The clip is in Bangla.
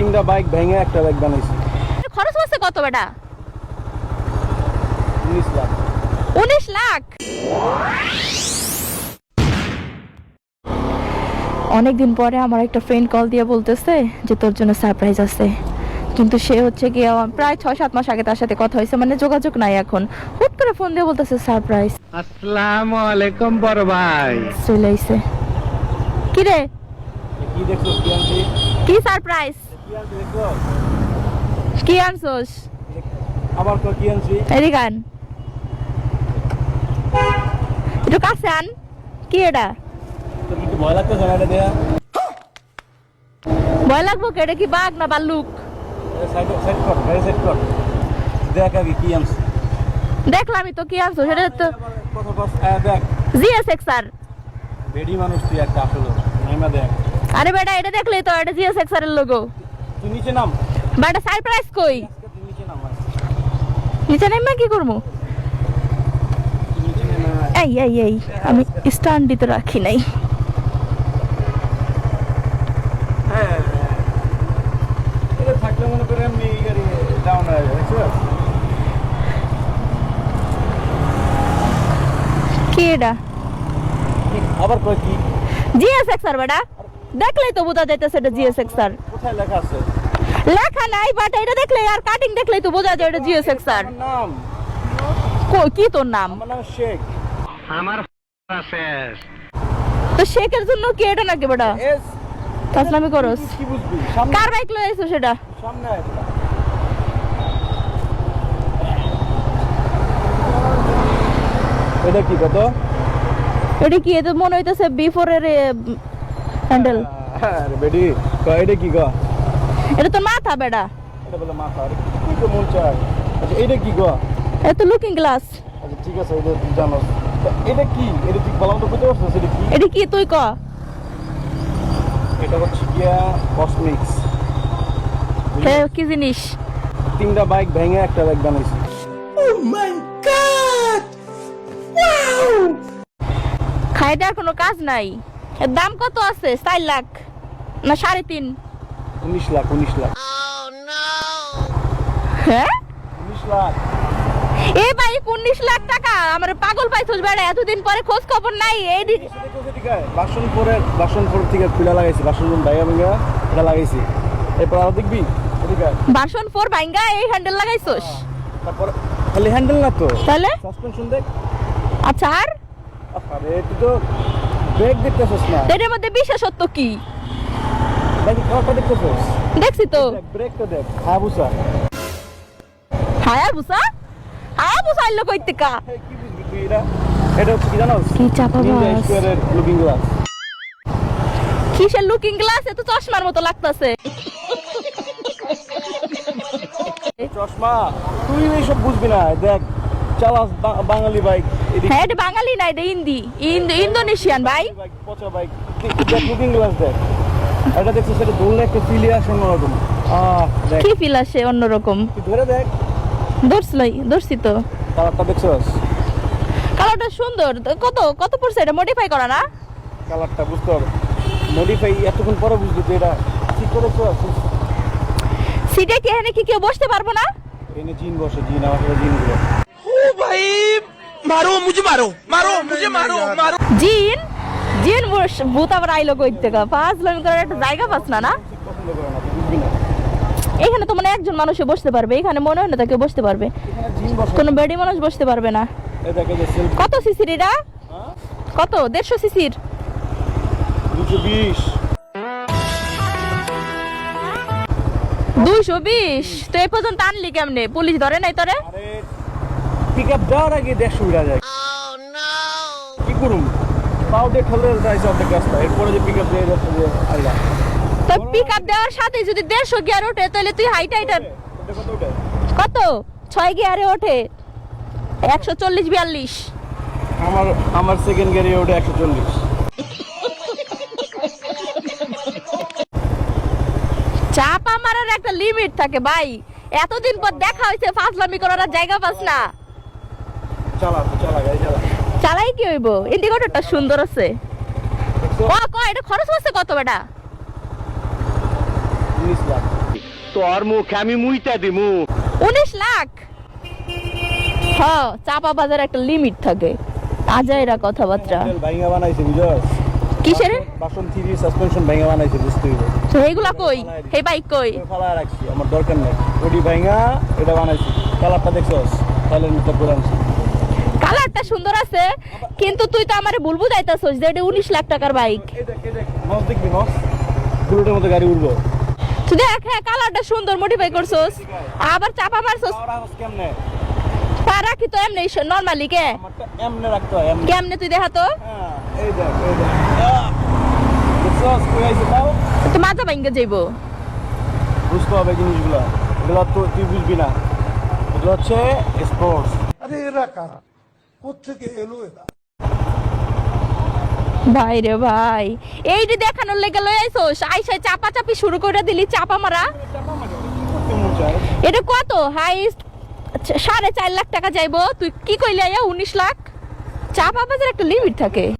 তিনটা বাইক ভেঙে একটা বাইক বানাইছি। খরচ হচ্ছে কত বেটা? উনিশ লাখ। উনিশ লাখ? পরে আমার একটা ফ্রেন্ড কল দিয়ে বলতেছে যে তোর জন্য সারপ্রাইজ আছে। কিন্তু সে হচ্ছে কি প্রায় ছয় সাত মাস আগে তার সাথে কথা হয়েছে মানে যোগাযোগ নাই এখন। হুট করে ফোন দিয়ে বলতেছে সারপ্রাইজ আসসালামু আলাইকুম বড় ভাই। চলে আইছে। কি রে কি দেখছ কি সারপ্রাইজ কি আনছোস? আবার তো কি আনছি? এদিকে আন একটু কাছে আন। কি এটা? ভয় লাগতেছে না এটা দেয়া? ভয় লাগবো কি? এটা কি বাঘ না বাল্লুক? দেখ আগে কি আনছি। দেখলামই তো কি আনছো সেটা তো আবার কত কস আহ, দেখ জিএস বেডি মানুষ তুই একটা আসলে আরে বেটা এটা দেখলেই তো এটা জিএস এক্সার এর লোগো। তুই নিচে নাম। বেটা সারপ্রাইজ কই? নিচে নাম কি করব। এই এই এই আমি স্ট্যান্ডই তো রাখি নাই। হ্যাঁ ডাউন হয়ে কি এটা? আবার কয় কি? জিএস এক্সার বেটা। দেখলেই তো বোঝা যাইতেছে এটা জিএস এক্সার কোথায় লেখা আছে? লেখা নাই বাট এটা দেখলে আর কাটিং দেখলেই তো বোঝা যায় এটা জিএস এক্সার আমার নাম। কি তোর নাম? আমার নাম শেখ। আমার শেষ তো শেখের জন্য কি এটা নাকি বেটা? এস তাসলামি করস। কি বুঝবি? সামনে। কার বাইক লয়ে আইছো সেটা? সামনে। এটা কি কত? এটা কি এটা মনে হইতেছে বিফোর এর হ্যান্ডেল আরে বেডি কয় এটা কি গো? এটা তো মাথা বেটা এটা বলে মাথা আরে কি তো মন চায়? আচ্ছা এটা কি গো? এটা তো লুকিং গ্লাস আচ্ছা ঠিক আছে এটা তুই জানোস। তা এটা কি? এটা তুই বলাম তো বুঝতে পারছিস? এটা কি? এটা কি তুই ক? এটা হচ্ছে গিয়া কসমিক্স কি জিনিস? তিনটা বাইক ভেঙে একটা বাইক বানাইছি। খাই দেওয়ার কোনো কাজ নাই। দাম কত আছে? চার লাখ না সাড়ে তিন? উনিশ লাখ উনিশ লাখ। হ্যাঁ? উনিশ লাখ। এ ভাই উনিশ লাখ টাকা? আমার পাগল পাইছিস বেড়া এতদিন পরে খোঁজ খবর নাই এই দি- বাসনপুরের বাসনপুর থেকে খুলে লাগাইছি বাসন ডাইয়া ভেঙে এটা লাগাইছি। এরপর আরও দেখবি এদিকে। বাসন ফোর ভাঙ্গা এই হ্যান্ডেল লাগাইছস? তারপর খালি হ্যান্ডেল না তো? তাহলে? সাসপেনশন দেখ। আচ্ছা আর? আরে তুই তো ব্রেক দেখতেছিস না এটার মধ্যে বিশেষত্ব কি? দেখি দেখতেছিস দেখছি তো। দেখ ব্রেকটা দেখ হাবুসা হায়া বুসা আইলো কই থেকে কি? বুঝবি তুই এটা? এটা কি জানোস? কি। নিনজা স্কোয়ারের লুকিং গ্লাস কিসের লুকিং গ্লাস এত চশমার মতো লাগতাছে। চশমা? তুই এইসব বুঝবি না। দেখ চালাস বাঙালি বাইক হ্যাঁ এটা বাঙালি না এটা হিন্দি। ইন্দো- ইন্দোনেশিয়ান ভাই। বাইক পচা বাইক দেখ লুকিং গ্লাস দেখ। এটা দেখছিস সেটা ধরলে একটা ফিলে আসে অন্যরকম। কি ফিল আসে অন্যরকম? ধরে দেখ। ধরছলাই ধরছি তো। কালারটা দেখছস? কালারটা সুন্দর। তো কত কত পড়ছে এটা? মডিফাই করা না? কালারটা বুঝতে হবে। মডিফাই এতক্ষণ পরে বুঝবি তুই এটা ঠিক করে দেখছস সিটে কি এখানে কি কেউ বসতে পারব না? এনে জিন বসে জিন আমার জিনগুলো भाई মারো মুঝে মারো মারো মুঝে মারো মারো। জিন জিন ভূত আবার আইলো কই থেকে? একটা জায়গা পাস না না? এখানে তো মানে একজন মানুষে বসতে পারবে এখানে মনে হয় না তাকে বসতে পারবে। কোন বেডি মানুষ বসতে পারবে না। কত সিসির এটা কত? দেড়শো সিসির? দুইশো বিশ। তো এ পর্যন্ত আনলি কেমনে? পুলিশ ধরে নাই তোরে? পিক আপ দেওয়ার আগে দেড়শো উড়া যায়। কি করুম? পাও ডেট হলে যাইছে অর্ধেক রাস্তা। এরপরে যে পিক আপ দিয়ে যাচ্ছে যে আল্লাহ। তো পিক আপ দেওয়ার সাথে যদি দেড়শো গিয়ার ওঠে তাহলে তুই হাইট হাইটার কত ছয় গিয়ারে ওঠে। একশো চল্লিশ বিয়াল্লিশ। আমার আমার সেকেন্ড গিয়ারে ওঠে একশো চল্লিশ। চাপা মারার একটা লিমিট থাকে ভাই। এতদিন পর দেখা হয়েছে ফাজলামি করার জায়গা পাস না চালা তুই চালা গাড়ি চালা চালাই কি হইব? ইন্ডিকেটরটা সুন্দর আছে। দেখছ? ক এটা খরচ হচ্ছে কত বেটা? তোর মুখে আমি মুইতা দিমু। উনিশ লাখ? হ্যাঁ চাপা বাজার একটা লিমিট থাকে। আজাইরা কথাবার্তা। ভাইঙ্গা বানাইছে বুঝছ? কিসের? বাসন থ্রি সাসপেনশন ভাইঙ্গা বানাইছে বুঝতে হইব। তো এইগুলা কই? হে বাইক কই? ফালা রাখছি আমার দরকার নেই। ওডি ভাইঙ্গা এটা বানাইছি। কালারটা দেখছস? তাহলে নিতে করে আনছি কালারটা সুন্দর আছে কিন্তু তুই তো আমারে ভুল বুঝাইতাছস যে এটা উনিশ লাখ টাকার বাইক। এই দেখ এই দেখ নস দেখবি নস বুলেটের মতো গাড়ি উড়বো। তুই দেখ হ্যাঁ কালারটা সুন্দর মডিফাই করছস। আবার চাপা মারছস। কেমনে? পা রাখি তো এমনি নর্মালি কে? আমারটা এমনে রাখতে এমনে। কেমনে তুই দেখা তো হ্যাঁ এই দেখ এই দেখ। আহ! দেখছস কই আইছে তাও? তো মাথা ভাঙ্গে যাইবো। বুঝতে হবে জিনিসগুলো। এগুলো তো তুই বুঝবি না। এগুলো হচ্ছে স্পোর্টস আরে এরা কারা? কোথেকে এলো এটা? ভাই রে ভাই এইটি দেখানোর লেগে লই আইছস আইসা চাপা চাপি শুরু করে দিলি চাপা মারা। এটা কত? হাইস্ট সাড়ে চার লাখ টাকা যাইবো। তুই কি কইলি আয়া? উনিশ লাখ? চাপা বাজার একটা লিমিট থাকে।